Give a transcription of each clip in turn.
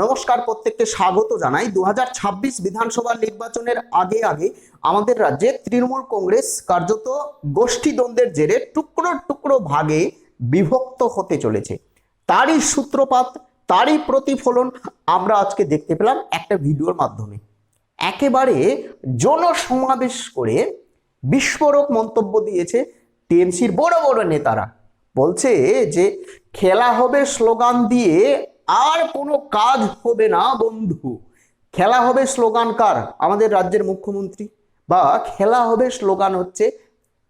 নমস্কার, প্রত্যেককে স্বাগত জানাই। দু হাজার ছাব্বিশ বিধানসভা নির্বাচনের আগে আগে আমাদের রাজ্যে তৃণমূল কংগ্রেস কার্যত গোষ্ঠীদ্বন্দ্বের জেরে টুকরো টুকরো ভাগে বিভক্ত হতে চলেছে। তারই সূত্রপাত, তারই প্রতিফলন আমরা আজকে দেখতে পেলাম একটা ভিডিওর মাধ্যমে। একেবারে জনসমাবেশ করে বিস্ফোরক মন্তব্য দিয়েছে টিএমসির বড় বড় নেতারা। বলছে যে, খেলা হবে স্লোগান দিয়ে আর কোনো কাজ হবে না, বন্ধু। খেলা হবে স্লোগান কার? আমাদের রাজ্যের মুখ্যমন্ত্রী। বা খেলা হবে স্লোগান হচ্ছে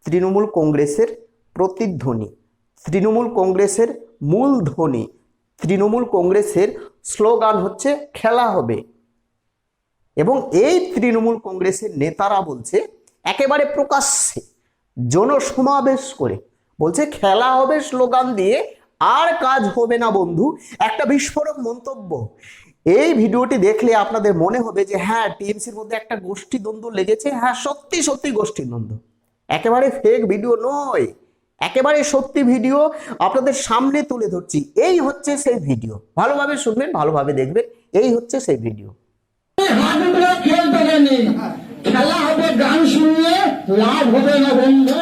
তৃণমূল কংগ্রেসের প্রতিধ্বনি। তৃণমূল কংগ্রেসের মূল ধ্বনি। তৃণমূল কংগ্রেসের স্লোগান হচ্ছে খেলা হবে। এবং এই তৃণমূল কংগ্রেসের নেতারা বলছে, একেবারে প্রকাশ্যে জনসমাবেশ করে বলছে, খেলা হবে স্লোগান দিয়ে আর কাজ হবে না বন্ধু, একটা বিস্ফোরক মন্তব্য। এই ভিডিওটি দেখলে আপনাদের মনে হবে যে হ্যাঁ টিএমসির মধ্যে একটা গোষ্ঠী দ্বন্দ্ব লেগেছে। হ্যাঁ সত্যি সত্যি গোষ্ঠী দ্বন্দ্ব একেবারে ফেক ভিডিও নয়, একেবারে সত্যি ভিডিও আপনাদের সামনে তুলে ধরছি। এই হচ্ছে সেই ভিডিও ভালোভাবে শুনবেন, ভালোভাবে দেখবেন, এই হচ্ছে সেই ভিডিও খেলা হবে, গান শুনলে লাভ হবে না বন্ধু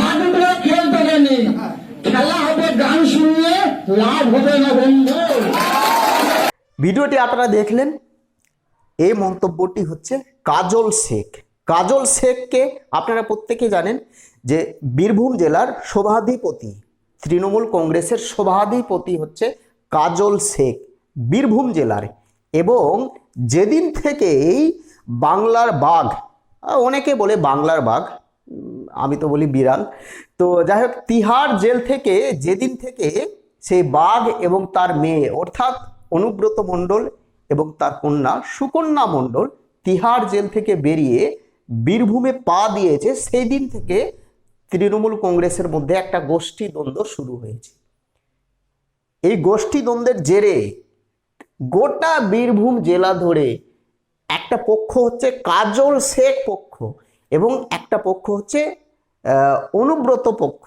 হাডুডুরা খেলতে জানি খেলা হবে গান শুনলে ভিডিওটি আপনারা দেখলেন। এই মন্তব্যটি হচ্ছে কাজল শেখ। কাজল শেখকে আপনারা প্রত্যেকে জানেন যে বীরভূম জেলার সভাধিপতি, তৃণমূল কংগ্রেসের সভাধিপতি হচ্ছে কাজল শেখ বীরভূম জেলার। এবং যেদিন থেকেই বাংলার বাঘ, অনেকে বলে বাংলার বাঘ আমি তো বলি বিড়াল। তো যাই হোক, তিহার জেল থেকে যেদিন থেকে সেই বাঘ এবং তার মেয়ে, অর্থাৎ অনুব্রত মণ্ডল এবং তার কন্যা সুকন্যা মণ্ডল তিহার জেল থেকে বেরিয়ে বীরভূমে পা দিয়েছে। সেই দিন থেকে তৃণমূল কংগ্রেসের মধ্যে একটা গোষ্ঠী দ্বন্দ্ব শুরু হয়েছে। এই গোষ্ঠী দ্বন্দ্বের জেরে গোটা বীরভূম জেলা ধরে একটা পক্ষ হচ্ছে কাজল শেখ পক্ষ এবং একটা পক্ষ হচ্ছে অনুব্রত পক্ষ।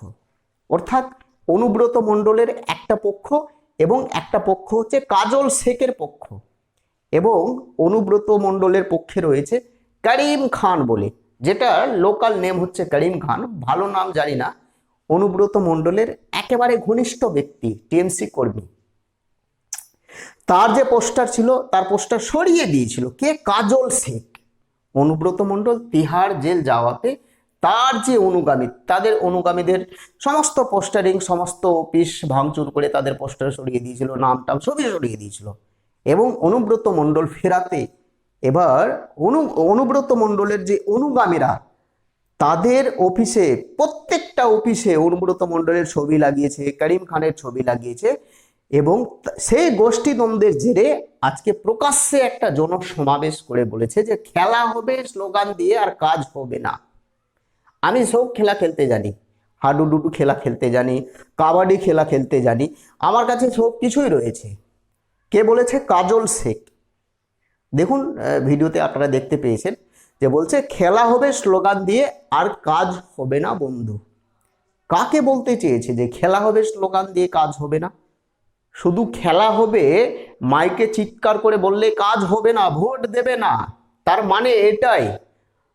অর্থাৎ অনুব্রত মণ্ডলের একটা পক্ষ এবং একটা পক্ষ হচ্ছে কাজল শেখের পক্ষ। এবং অনুব্রত মণ্ডলের পক্ষে রয়েছে করিম খান বলে, যেটা লোকাল নেম হচ্ছে করিম খান, ভালো নাম জানি না। অনুব্রত মণ্ডলের একেবারে ঘনিষ্ঠ ব্যক্তি, টিএমসি কর্মী। তার যে পোস্টার ছিল, তার পোস্টার সরিয়ে দিয়েছিল কে? কাজল শেখ। অনুব্রত মণ্ডল তিহার জেল যাওয়াতে তার যে অনুগামী, তাদের অনুগামীদের সমস্ত পোস্টারিং, সমস্ত অফিস ভাঙচুর করে তাদের পোস্টার সরিয়ে দিয়েছিল নাম টাম সবই সরিয়ে দিয়েছিল। এবং অনুব্রত মণ্ডল ফেরাতে এবার অনু, অনুব্রত মণ্ডলের যে অনুগামীরা, তাদের অফিসে, প্রত্যেকটা অফিসে অনুব্রত মণ্ডলের ছবি লাগিয়েছে, করিম খানের ছবি লাগিয়েছে এবং সেই গোষ্ঠী দ্বন্দ্বের জেরে আজকে প্রকাশ্যে একটা জনসমাবেশ করে বলেছে যে খেলা হবে, স্লোগান দিয়ে আর কাজ হবে না। আমি সব খেলা খেলতে জানি। হাডুডুডু খেলা খেলতে জানি, কাবাডি খেলা খেলতে জানি, আমার কাছে সব কিছুই রয়েছে। কে বলেছে? কাজল শেখ। দেখুন ভিডিওতে আপনারা দেখতে পেয়েছেন যে বলছে, খেলা হবে স্লোগান দিয়ে আর কাজ হবে না, বন্ধু। কাকে বলতে চেয়েছে যে খেলা হবে স্লোগান দিয়ে কাজ হবে না? শুধু খেলা হবে, মাইকে চিৎকার করে বললে, কাজ হবে না, ভোট দেবে না। তার মানে এটাই।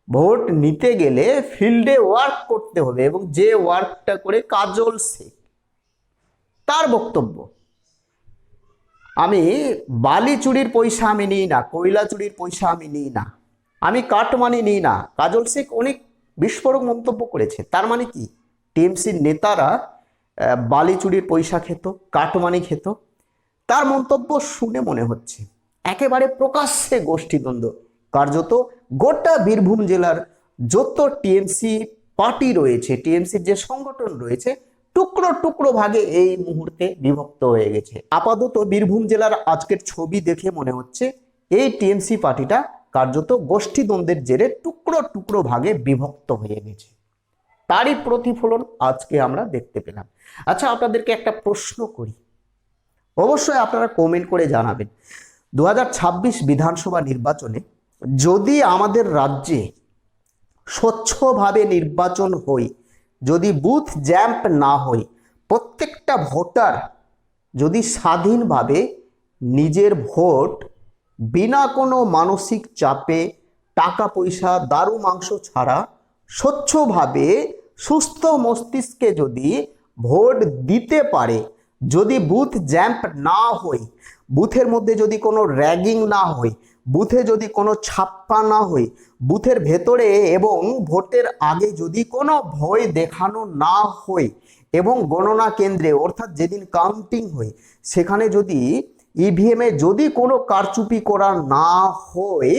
ভোট নিতে গেলে ফিল্ডে ওয়ার্ক করতে হবে এবং যে ওয়ার্কটা করে কাজল শেখ, তার বক্তব্য। আমি বালি চুরির পয়সা আমি নিই না, কয়লা চুরির পয়সা আমি নিই না, আমি কাটমানি নিই না। কাজল শেখ অনেক বিস্ফোরক মন্তব্য করেছে। তার মানে কি? টিএমসির নেতারা বালি চুরির পয়সা খেত, কাটমানি খেত। তার মন্তব্য শুনে মনে হচ্ছে। একেবারে প্রকাশ্যে গোষ্ঠীদ্বন্দ্ব। কার্যত গোটা বীরভূম জেলার যত টিএমসি পার্টি রয়েছে, টিএমসির যে সংগঠন রয়েছে, টুকরো টুকরো ভাগে এই মুহূর্তে বিভক্ত হয়ে গেছে। আপাতত বীরভূম জেলার আজকের ছবি দেখে মনে হচ্ছে এই টিএমসি পার্টিটা কার্যত গোষ্ঠীদ্বন্দ্বের জেরে টুকরো টুকরো ভাগে বিভক্ত হয়ে গেছে। তারই প্রতিফলন আজকে আমরা দেখতে পেলাম। আচ্ছা আপনাদেরকে একটা প্রশ্ন করি। অবশ্যই আপনারা কমেন্ট করে জানাবেন। দু হাজার ছাব্বিশ বিধানসভা নির্বাচনে যদি আমাদের রাজ্যে স্বচ্ছভাবে নির্বাচন হই যদি বুথ জ্যাম্প না হই প্রত্যেকটা ভোটার যদি স্বাধীনভাবে নিজের ভোট বিনা কোনো মানসিক চাপে টাকা পয়সা, দারু মাংস ছাড়া স্বচ্ছভাবে সুস্থ মস্তিষ্কে যদি ভোট দিতে পারে, যদি বুথ জ্যাম্প না হয়, বুথের মধ্যে যদি কোনো র্যাগিং না হয় বুথে যদি কোনো ছাপ্পা না হয়, বুথের ভেতরে এবং ভোটের আগে যদি কোনো ভয় দেখানো না হয় এবং গণনা কেন্দ্রে, অর্থাৎ যেদিন কাউন্টিং হয়, সেখানে যদি ইভিএমে যদি কোনো কারচুপি করা না হয়,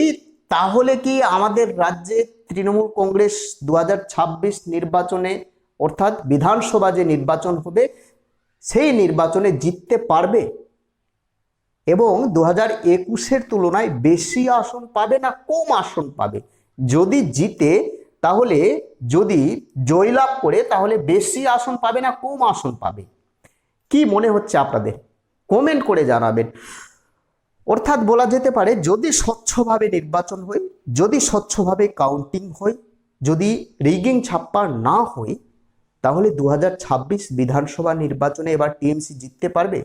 তাহলে কি আমাদের রাজ্যে তৃণমূল কংগ্রেস দু হাজার ছাব্বিশ নির্বাচনে, অর্থাৎ বিধানসভা যে নির্বাচন হবে, সেই নির্বাচনে জিততে পারবে? এবং দু হাজার একুশের তুলনায় বেশি আসন পাবে না কম আসন পাবে। যদি জিতে, তাহলে যদি জয়লাভ করে, তাহলে বেশি আসন পাবে না কম আসন পাবে। কি মনে হচ্ছে আপনাদের? কমেন্ট করে জানাবেন। অর্থাৎ বলা যেতে পারে, যদি স্বচ্ছভাবে নির্বাচন হয়, যদি স্বচ্ছভাবে কাউন্টিং হয়, যদি রিগিং ছাপ্পা না হয়, তাহলে দু হাজার ছাব্বিশ বিধানসভা নির্বাচনে এবার টিএমসি জিততে পারবে?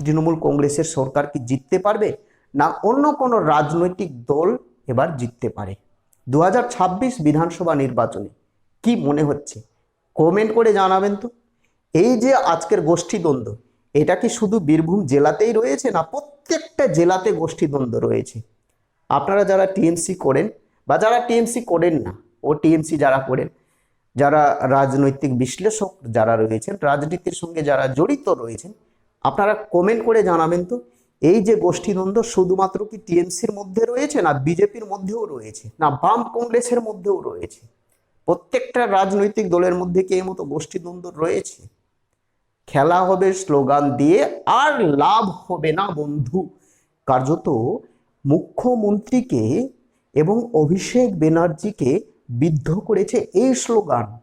তৃণমূল কংগ্রেসের সরকার কি জিততে পারবে? না অন্য কোনো রাজনৈতিক দল এবার জিততে পারে? দু হাজার ছাব্বিশ বিধানসভা নির্বাচনে কি মনে হচ্ছে? কমেন্ট করে জানাবেন তো। এই যে আজকের গোষ্ঠীদ্বন্দ্ব, এটা কি শুধু বীরভূম জেলাতেই রয়েছে না প্রত্যেকটা জেলাতে গোষ্ঠীদ্বন্দ্ব রয়েছে? আপনারা যারা টিএমসি করেন বা যারা টিএমসি করেন না, ও টিএমসি যারা করেন, যারা রাজনৈতিক বিশ্লেষক যারা রয়েছেন, রাজনীতির সঙ্গে যারা জড়িত রয়েছেন আপনারা কমেন্ট করে জানাবেন তো। এই যে গোষ্ঠীদ্বন্দ্ব শুধুমাত্র কি টিএমসির মধ্যে রয়েছে না বিজেপির মধ্যেও রয়েছে? না বাম কংগ্রেসের মধ্যেও রয়েছে? প্রত্যেকটা রাজনৈতিক দলের মধ্যে কি এই মতো গোষ্ঠীদ্বন্দ্ব রয়েছে? খেলা হবে স্লোগান দিয়ে আর লাভ হবে না বন্ধু। কার্যত মুখ্যমন্ত্রীকে এবং অভিষেক ব্যানার্জিকে বিদ্ধ করেছে এই স্লোগান।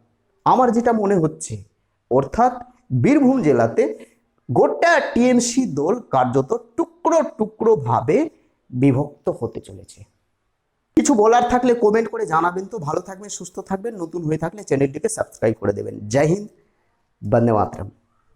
আমার যেটা মনে হচ্ছে, অর্থাৎ বীরভূম জেলাতে গোটা টিএমসি দল কার্যত টুকরো টুকরো ভাবে বিভক্ত হতে চলেছে। কিছু বলার থাকলে কমেন্ট করে জানাবেন তো। ভালো থাকবেন, সুস্থ থাকবেন, নতুন হয়ে থাকলে চ্যানেলটিকে সাবস্ক্রাইব করে দেবেন। জয় হিন্দ, বন্দে মাতরম।